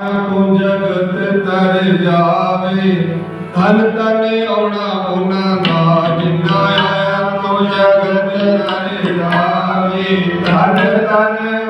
ਕੋ ਜਗਤ ਤਰ ਜਾਵੇ, ਧਨ ਤਨ ਆਉਣਾ ਉਹਨਾਂ ਦਾ, ਜਿੰਨਾ ਆਇਆ ਕੋ ਜਗਤ ਤਰ ਜਾਵੇ ਧਨ ਤਨੇ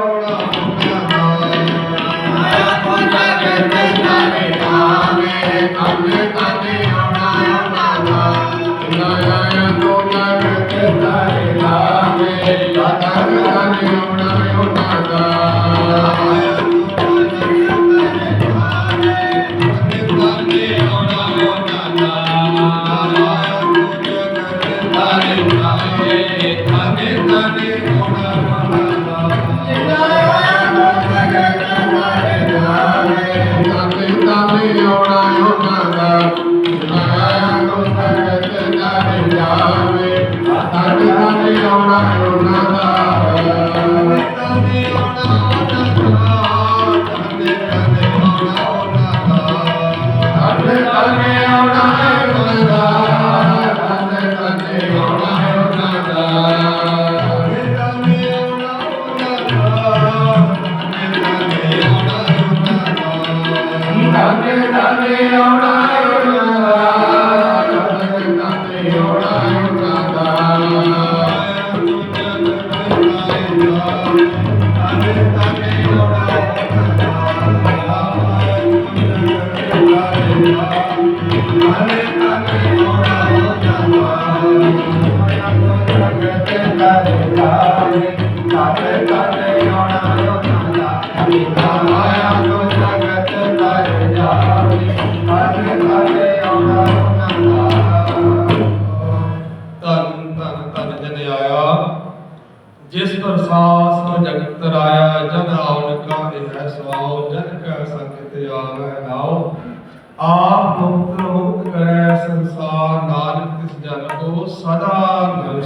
Lord. ਸਵਾਉ ਜਨ ਕਾ ਸੰਗਤ ਆਵੈ ਨਾਉ। ਆਪ ਮੁਕਤ ਮੁਕਤ ਕਰੈ ਸੰਸਾਰ, ਨਾਨਕ ਤਿਸ ਜਨ ਕੋ ਸਦਾ ਨਰ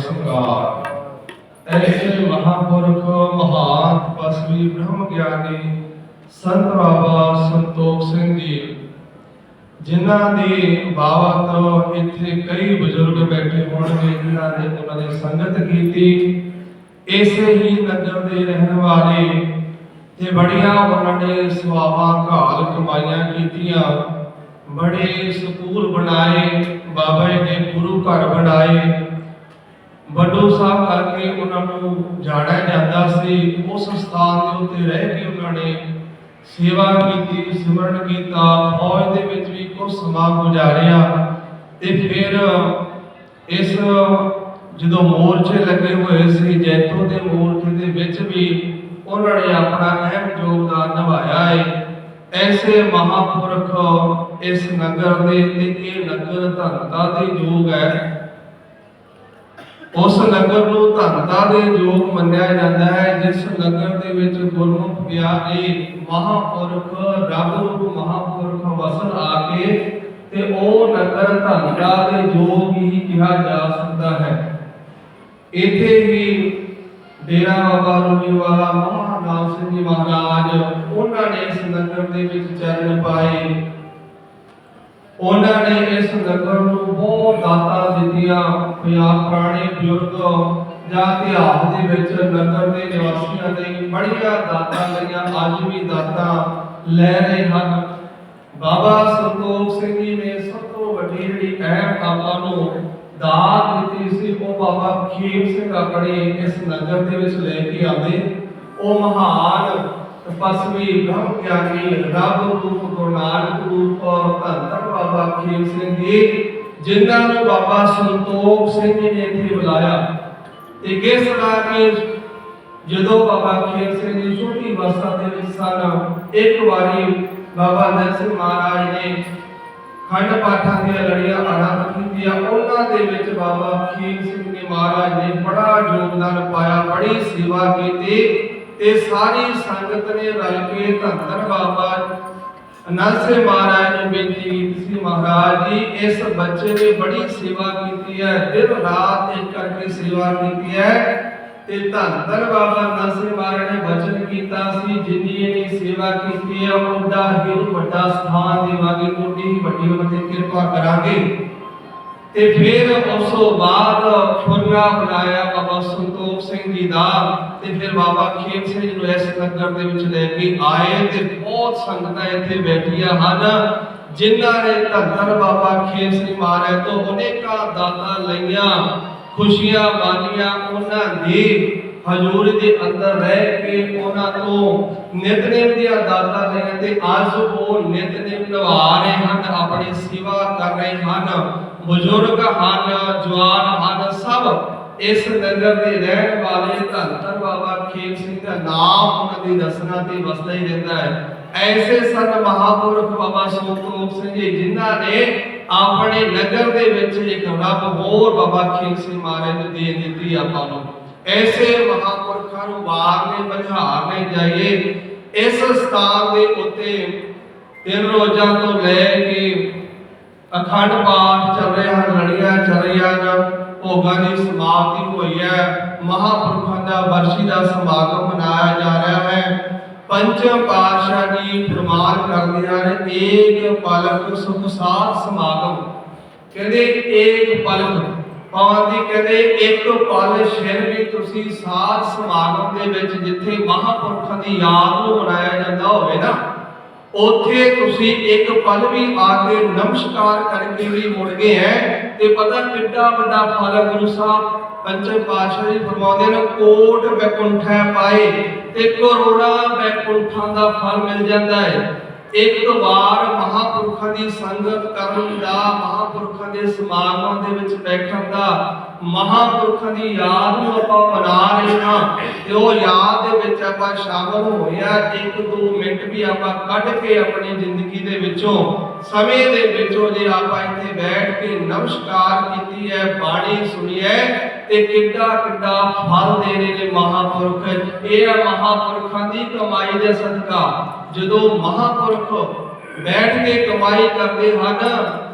ਐਸੇ ਮਹਾਪੁਰਖ, ਮਹਾਨ ਤਪਸਵੀ ਬ੍ਰਹਮ ਗਿਆਨੀ, ਸੰਤ ਬਾਬਾ ਸੰਤੋਖ ਸਿੰਘ ਜੀ, ਜਿਨ੍ਹਾਂ ਦੀ ਬਾਬਤ ਇੱਥੇ ਕਈ ਬਜ਼ੁਰਗ ਬੈਠੇ ਹੋਣਗੇ, ਜਿਨ੍ਹਾਂ ਨੇ ਉਹਨਾਂ ਦੀ ਸੰਗਤ ਕੀਤੀ। ਇਸੇ ਹੀ ਨਗਰ ਦੇ ਰਹਿਣ ਵਾਲੇ ਤੇ ਬੜੀਆਂ ਉਹਨਾਂ ਨੇ ਸਵਾਵਾਂ ਘਾਲ ਕਮਾਈਆਂ ਕੀਤੀਆਂ। ਬੜੇ ਸਕੂਲ ਬਣਾਏ, ਬਾਬਾ ਜੀ ਨੇ ਗੁਰੂ ਘਰ ਬਣਾਏ। ਵੱਡੋ ਸਾਹਿਬ ਕਰਕੇ ਉਹਨਾਂ ਨੂੰ ਜਾਣਿਆ ਜਾਂਦਾ ਸੀ। ਉਸ ਸਥਾਨ ਦੇ ਉੱਤੇ ਰਹਿ ਕੇ ਉਹਨਾਂ ਨੇ ਸੇਵਾ ਕੀਤੀ, ਸਿਮਰਨ ਕੀਤਾ। ਫੌਜ ਦੇ ਵਿੱਚ ਵੀ ਕੁਝ ਸਮਾਂ ਗੁਜ਼ਾਰਿਆ ਤੇ ਫਿਰ ਇਸ ਜਦੋਂ ਮੋਰਚੇ ਲੱਗੇ ਹੋਏ ਸੀ, ਜੈਤੋ ਦੇ ਵਿੱਚ ਵੀ ਉਹਨਾਂ ਨੇ ਆਪਣਾ ਅਹਿਮ ਯੋਗਦਾਨ ਨਿਭਾਇਆ ਹੈ ਐਸੇ ਮਹਾਪੁਰਖ ਇਸ ਨਗਰ ਦੇ ਤੇ ਇਹ ਨਗਰ ਧੰਤਾ ਦੇ ਯੋਗ ਹੈ। ਉਸ ਨਗਰ ਨੂੰ ਧੰਤਾ ਦੇ ਯੋਗ ਮੰਨਿਆ ਜਾਂਦਾ ਹੈ, ਜਿਸ ਨਗਰ ਦੇ ਵਿੱਚ ਗੁਰਮੁਖ ਪਿਆਰੇ ਮਹਾਪੁਰਖ ਰੱਬ ਰੂਪ ਮਹਾਪੁਰਖ ਵਸਣ ਆ ਕੇ ਤੇ ਉਹ ਨਗਰ ਧੰਤਾ ਦੇ ਯੋਗ ਹੀ ਕਿਹਾ ਜਾ ਸਕਦਾ ਹੈ। ਇੱਥੇ ਹੀ ਡੇਰਾ ਬਾਬਾ ਰੋਮੀ ਵਾਲਾ ਮਹਾਨਾਮ ਸਿੰਘ ਜੀ ਮਹਾਰਾਜ ਨੇ ਇਸ ਨਗਰ ਦੇ ਵਿੱਚ ਚਰਨ ਪਾਏ। ਉਹਨਾਂ ਨੇ ਇਸ ਨਗਰ ਨੂੰ ਬਹੁਤ ਦਾਤਾ ਦਿੱਤੀਆਂ। ਪੰਜਾਬ ਪੁਰਾਣੇ ਬਜ਼ੁਰਗ ਜਾਂ ਇਤਿਹਾਸ ਦੇ ਵਿੱਚ ਨਗਰ ਦੇ ਨਿਵਾਸੀਆਂ ਲਈ ਬੜੀਆਂ ਦਾਤਾਂ ਲਈਆਂ ਅੱਜ ਵੀ ਦਾਤਾਂ ਲੈ ਰਹੇ ਹਨ। ਬਾਬਾ ਸੰਤੋਖ ਸਿੰਘ ਜੀ ਨੇ ਸਭ ਤੋਂ ਵੱਡੀ ਜਿਹੜੀ ਅਹਿਮ ਆਪਾਂ ਨੂੰ ਦਾਤ ਦਿੱਤੀ ਸੀ, ਉਹ ਬਾਬਾ ਖੀਰ ਸਿੰਘ ਆਪਣੇ ਇਸ ਨਗਰ ਦੇ ਵਿੱਚ ਲੈ ਕੇ ਆਉਂਦੇ। ਉਹ ਮਹਾਨ ਤਪਸਵੀ ਬ੍ਰਹਮ ਗਿਆਨੀ ਰੱਬ ਰੂਪ ਗੁਰੂ ਰੂਪ ਧੰਨ ਧੰਨ ਬਾਬਾ ਖੀਮ ਸਿੰਘ ਜੀ, ਜਿਨ੍ਹਾਂ ਨੂੰ ਬਾਬਾ ਸੰਤੋਖ ਸਿੰਘ ਜੀ ਨੇ ਇੱਥੇ ਬੁਲਾਇਆ। ਤੇ ਕਿਸ ਤਰ੍ਹਾਂ ਕਿ ਜਦੋਂ ਬਾਬਾ ਖੀਮ ਸਿੰਘ ਜੀ ਛੋਟੀ ਅਵਸਥਾ ਦੇ ਵਿੱਚ ਸਨ, ਇੱਕ ਵਾਰੀ ਬਾਬਾ ਨੰਦ ਸਿੰਘ ਮਹਾਰਾਜ ਨੇ ਖੰਡ ਪਾਠਾਂ ਦੀਆਂ ਲੜੀਆਂ ਆਰੰਭ ਕੀਤੀਆਂ। ਉਹਨਾਂ ਦੇ ਵਿੱਚ ਬਾਬਾ ਖੀਰ ਸਿੰਘ ਜੀ ਮਹਾਰਾਜ ਨੇ ਬੜਾ ਯੋਗਦਾਨ ਪਾਇਆ, ਬੜੀ ਸੇਵਾ ਕੀਤੀ। ਤੇ ਸਾਰੀ ਸੰਗਤ ਨੇ ਰਲ ਕੇ ਧੰਨ ਧੰਨ ਬਾਬਾ ਅਨੰਦ ਮਹਾਰਾਜ ਨੂੰ ਬੇਨਤੀ ਕੀਤੀ ਸੀ। ਮਹਾਰਾਜ ਜੀ, ਇਸ ਬੱਚੇ ਨੇ ਬੜੀ ਸੇਵਾ ਕੀਤੀ ਹੈ, ਦਿਨ ਰਾਤ ਇੱਕ ਕਰਕੇ ਸੇਵਾ ਕੀਤੀ ਹੈ। ਤੇ ਧੰਨ ਧੰਨ ਬਾਬਾ ਅਨੰਦ ਮਹਾਰਾਜ ਨੇ ਬਚਨ ਕੀਤਾ ਸੀ, ਜਿੰਨੀ ਇਹਨੇ ਸੇਵਾ ਕੀਤੀ ਹੈ, ਉਹਦਾ ਹੀ ਵੱਡਾ ਸਥਾਨ ਦੇਵਾਂਗੇ, ਉਹਦੀ ਹੀ ਵੱਡੀ ਉਹਨਾਂ ਤੇ ਕਿਰਪਾ ਕਰਾਂਗੇ। ਤੇ ਫਿਰ ਉਸ ਤੋਂ ਬਾਅਦ ਫੁਰਨਾ ਬਣਾਇਆ ਬਾਬਾ ਸੰਤੋਖ ਸਿੰਘ ਜੀ ਦਾ ਤੇ ਫਿਰ ਬਾਬਾ ਖੇਮ ਸਿੰਘ ਜੀ ਨੂੰ ਇਸ ਨਗਰ ਦੇ ਵਿੱਚ ਲੈ ਕੇ ਆਏ ਤੇ ਬਹੁਤ ਸੰਗਤਾਂ ਇੱਥੇ ਬੈਠੀਆਂ ਹਨ, ਜਿਨ੍ਹਾਂ ਨੇ ਧੰਨ ਬਾਬਾ ਖੇਮ ਸਿੰਘ ਮਹਾਰਾਜ ਤੋਂ ਅਨੇਕਾਂ ਦਾਤਾਂ ਲਈਆਂ, ਖੁਸ਼ੀਆਂ ਬਾਨੀਆਂ, ਉਹਨਾਂ ਦੀ ਹਜ਼ੂਰ ਦੇ ਅੰਦਰ ਰਹਿ ਕੇ ਉਹਨਾਂ ਤੋਂ ਨਿਤਨੇਮ ਦੀਆਂ ਦਾਤਾਂ ਲਈਆਂ ਤੇ ਅੱਜ ਉਹ ਨਿਤਨੇਮ ਨਿਭਾ ਰਹੇ ਹਨ, ਆਪਣੀ ਸੇਵਾ ਕਰ ਰਹੇ ਹਨ। ਬਜ਼ੁਰਗ ਹਨ, ਜਵਾਨ ਹਨ, ਸਭ ਇਸ ਨਗਰ ਦੇ ਰਹਿਣ ਵਾਲੇ ਧੰਨ ਧੰਨ ਬਾਬਾ ਖੇਮ ਸਿੰਘ ਦਾ ਨਾਮ ਉਹਨਾਂ ਦੀ ਰਸਨਾ ਤੇ ਵਸਦਾ ਹੀ ਰਹਿੰਦਾ ਹੈ। ਐਸੇ ਸਨ ਮਹਾਪੁਰਖ ਬਾਬਾ ਸੰਤੋਖ ਸਿੰਘ ਜੀ, ਜਿਨ੍ਹਾਂ ਨੇ ਆਪਣੇ ਨਗਰ ਦੇ ਵਿੱਚ ਇੱਕ ਰੱਬ ਹੋਰ ਬਾਬਾ ਖੇਮ ਸਿੰਘ ਮਹਾਰਾਜ ਨੂੰ ਦੇ ਦਿੱਤੀ ਆਪਾਂ ਨੂੰ। ਐਸੇ ਮਹਾਪੁਰਖਾਂ ਨੂੰ ਬਾਹਰ ਬਝਾਰਨੇ ਜਾਈਏ। ਇਸ ਸਥਾਨ ਦੇ ਉੱਤੇ ਤਿੰਨ ਰੋਜ਼ਾਂ ਤੋਂ ਲੈ ਕੇ ਅਖੰਡ ਪਾਠ ਚੱਲ ਰਹੇ ਹਨ ਲੜੀਆਂ ਚੱਲ ਰਹੀਆਂ ਹਨ ਭੋਗਾਂ ਦੀ ਸਮਾਪਤੀ ਹੋਈ ਹੈ। ਮਹਾਪੁਰਖਾਂ ਦਾ ਵਰਸ਼ੀ ਦਾ ਸਮਾਗਮ ਮਨਾਇਆ ਜਾ ਰਿਹਾ ਹੈ। ਪੰਚਮ ਪਾਤਸ਼ਾਹ ਜੀ ਫਰਮਾਨ ਕਰਦੇ ਹਨ ਏਕ ਪਲਕ ਸੁਖ ਸਾਧ ਸਮਾਗਮ। ਕਹਿੰਦੇ ਏਕ ਪਲਕ। ਪਾਵਨ ਦੀ ਕਹਿੰਦੇ, ਇੱਕ ਪਲ ਸ਼ਿਰ ਵੀ ਤੁਸੀਂ ਸਾਧ ਸਮਾਗਮ ਦੇ ਵਿੱਚ ਜਿੱਥੇ ਮਹਾਪੁਰਖਾਂ ਦੀ ਯਾਦ ਨੂੰ ਮਨਾਇਆ ਜਾਂਦਾ ਹੋਵੇ ਨਾ, ਉੱਥੇ ਤੁਸੀਂ ਇੱਕ ਪਲ ਵੀ ਆ ਕੇ ਨਮਸਕਾਰ ਕਰਕੇ ਵੀ ਮੁੜ ਗਏ ਹੈ ਤੇ ਪਤਾ ਕਿੰਨਾ ਵੱਡਾ ਫਲ ਗੁਰੂ ਸਾਹਿਬ ਪੰਚਮ ਪਾਤਸ਼ਾਹ ਜੀ ਫਰਮਾਉਂਦੇ ਨੇ, ਕੋਟ ਬੈਕੁੰਠੈ ਪਾਏ ਤੇ ਕਰੋੜਾਂ ਬੈਕੁੰਠਾਂ ਦਾ ਫਲ ਮਿਲ ਜਾਂਦਾ ਹੈ ਇੱਕ ਵਾਰ ਮਹਾਪੁਰਖਾਂ ਦੀ ਸੰਗਤ ਕਰਨ ਦਾ, ਮਹਾਪੁਰਖਾਂ ਦੇ ਸਮਾਗਮਾਂ ਦੇ ਵਿੱਚ ਬੈਠਣ ਦਾ, ਮਹਾਪੁਰਖਾਂ ਦੀ ਯਾਦ ਨੂੰ ਆਪਾਂ ਮਨਾ ਰਹੇ ਹਾਂ। ਤੇ ਉਹ ਯਾਦ ਦੇ ਵਿੱਚ ਆਪਾਂ ਸ਼ਾਮਲ ਹੋਏ ਆ ਇੱਕ ਦੋ ਮਿੰਟ ਵੀ ਆਪਾਂ ਕੱਢ ਕੇ ਆਪਣੀ ਜ਼ਿੰਦਗੀ ਦੇ ਵਿੱਚੋਂ, ਸਮੇਂ ਦੇ ਵਿੱਚੋਂ ਜੇ ਆਪਾਂ ਇੱਥੇ ਬੈਠ ਕੇ ਨਮਸਕਾਰ ਕੀਤੀ ਹੈ, ਬਾਣੀ ਸੁਣੀ ਹੈ ਤੇ ਕਿੱਡਾ ਕਿੱਡਾ ਫਲ ਦੇ ਰਹੇ ਨੇ ਮਹਾਪੁਰਖ। ਇਹ ਆ ਮਹਾਪੁਰਖਾਂ ਦੀ ਕਮਾਈ ਦੇ ਸਦਕਾ। ਜਦੋਂ ਮਹਾਪੁਰਖ ਬੈਠ ਕੇ ਕਮਾਈ ਕਰਦੇ ਹਨ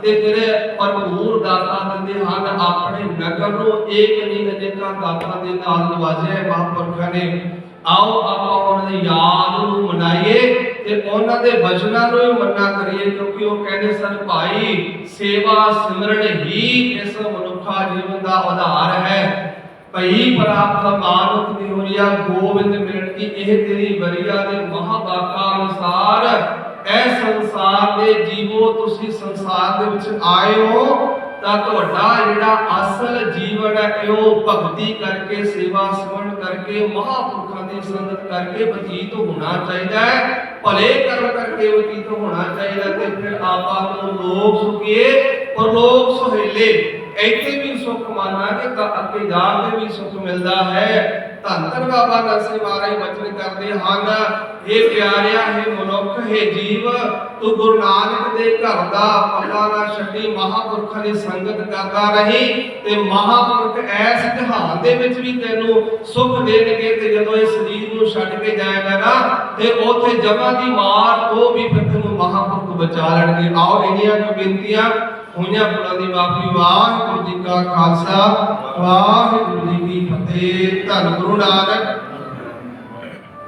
ਤੇ ਫਿਰ ਭਰਪੂਰ ਦਾਤਾ ਦਿੰਦੇ ਹਨ, ਆਪਣੇ ਨਗਰ ਨੂੰ ਏਕ ਨਹੀਂ ਅਨੇਕਾਂ ਦਾਤਾਂ ਦੇ ਨਾਲ ਨਵਾਜਿਆ ਮਹਾਪੁਰਖਾਂ ਨੇ। ਆਓ ਆਪਾਂ ਉਹਨਾਂ ਦੀ ਯਾਦ ਨੂੰ ਮਨਾਈਏ ਤੇ ਉਹਨਾਂ ਦੇ ਬਚਨਾਂ ਨੂੰ ਵੀ ਮੰਨਾ ਕਰੀਏ, ਕਿਉਂਕਿ ਉਹ ਕਹਿੰਦੇ ਸਨ, ਭਾਈ, ਸੇਵਾ ਸਿਮਰਨ ਹੀ ਇਸ ਮਨੁੱਖਾ ਜੀਵਨ ਦਾ ਆਧਾਰ ਹੈ। ਭਈ ਪ੍ਰਾਪਤ ਮਾਨੁਖ ਦੀ ਹੋਰੀਆ ਗੋਬਿੰਦ ਮਿਲਣ ਦੀ, ਇਹ ਤੇਰੀ ਬਰੀਆ ਦੇ ਮਹਾਬਾਕਾ ਅਨੁਸਾਰ, ਇਹ ਸੰਸਾਰ ਦੇ ਜੀਵੋ ਤੁਸੀਂ ਸੰਸਾਰ ਦੇ ਵਿੱਚ ਆਏ ਹੋ। ਤਾਂ ਤੁਹਾਡਾ ਜਿਹੜਾ ਅਸਲ ਜੀਵਨ ਹੈ, ਇਹ ਉਹ ਭਗਤੀ ਕਰਕੇ, ਸੇਵਾ ਸਿਮਰਨ ਕਰਕੇ, ਮਹਾਪੁਰਖਾਂ ਦੀ ਸੰਗਤ ਕਰਕੇ ਬਤੀਤ ਹੋਣਾ ਚਾਹੀਦਾ ਹੈ। ਭਲੇ ਕਰਮ ਕਰਕੇ ਬਤੀਤ ਹੋਣਾ ਚਾਹੀਦਾ ਤੇ ਫਿਰ ਆਪਾਂ ਨੂੰ ਲੋਕ ਸੁਖੀਏ ਔਰ ਲੋਕ ਸੁਹੇਲੇ। ਇੱਥੇ ਵੀ ਸੁੱਖ ਮਾਨਾਂਗੇ ਤਾਂ ਅੱਗੇ ਜਾ ਕੇ ਵੀ ਸੁੱਖ ਮਿਲਦਾ ਹੈ। ਧੰਨ ਧੰਨ ਬਾਬਾ ਨਰਸਿੰਹ ਮਹਾਰਾਜ ਬਚਨ ਕਰਦੇ ਹਨ ਇਹ ਪਿਆਰਿਆ, ਹੈ ਮਨੁੱਖ, ਹੈ ਜੀਵ, ਤੂੰ ਗੁਰੂ ਨਾਨਕ ਦੇ ਘਰ ਦਾ ਪੱਲਾ ਨਾ ਛੱਡੀ, ਮਹਾਪੁਰਖਾਂ ਦੀ ਸੰਗਤ ਕਰਦਾ ਰਹੀ ਤੇ ਮਹਾਪੁਰਖ ਐਸ ਜਹਾਨ ਦੇ ਵਿੱਚ ਵੀ ਤੈਨੂੰ ਸੁੱਖ ਦੇਣਗੇ ਤੇ ਜਦੋਂ ਇਹ ਸਰੀਰ ਨੂੰ ਛੱਡ ਕੇ ਜਾਏਗਾ ਨਾ, ਤੇ ਉੱਥੇ ਜਮਾਂ ਦੀ ਮਾਰ ਤੋਂ ਵੀ ਫਿਰ ਤੈਨੂੰ ਮਹਾਪੁਰਖ ਬਚਾ ਲੈਣਗੇ। ਆਓ ਇੰਨੀਆਂ ਕੁ ਬੇਨਤੀਆਂ ਹੋਈਆਂ ਪੁਰਾਂ ਦੀ ਮਾਫੀ, ਵਾਹਿਗੁਰੂ ਜੀ ਕਾ ਖਾਲਸਾ, ਵਾਹਿਗੁਰੂ ਜੀ ਕੀ ਫਤਿਹ। ਧੰਨ ਗੁਰੂ ਨਾਨਕ।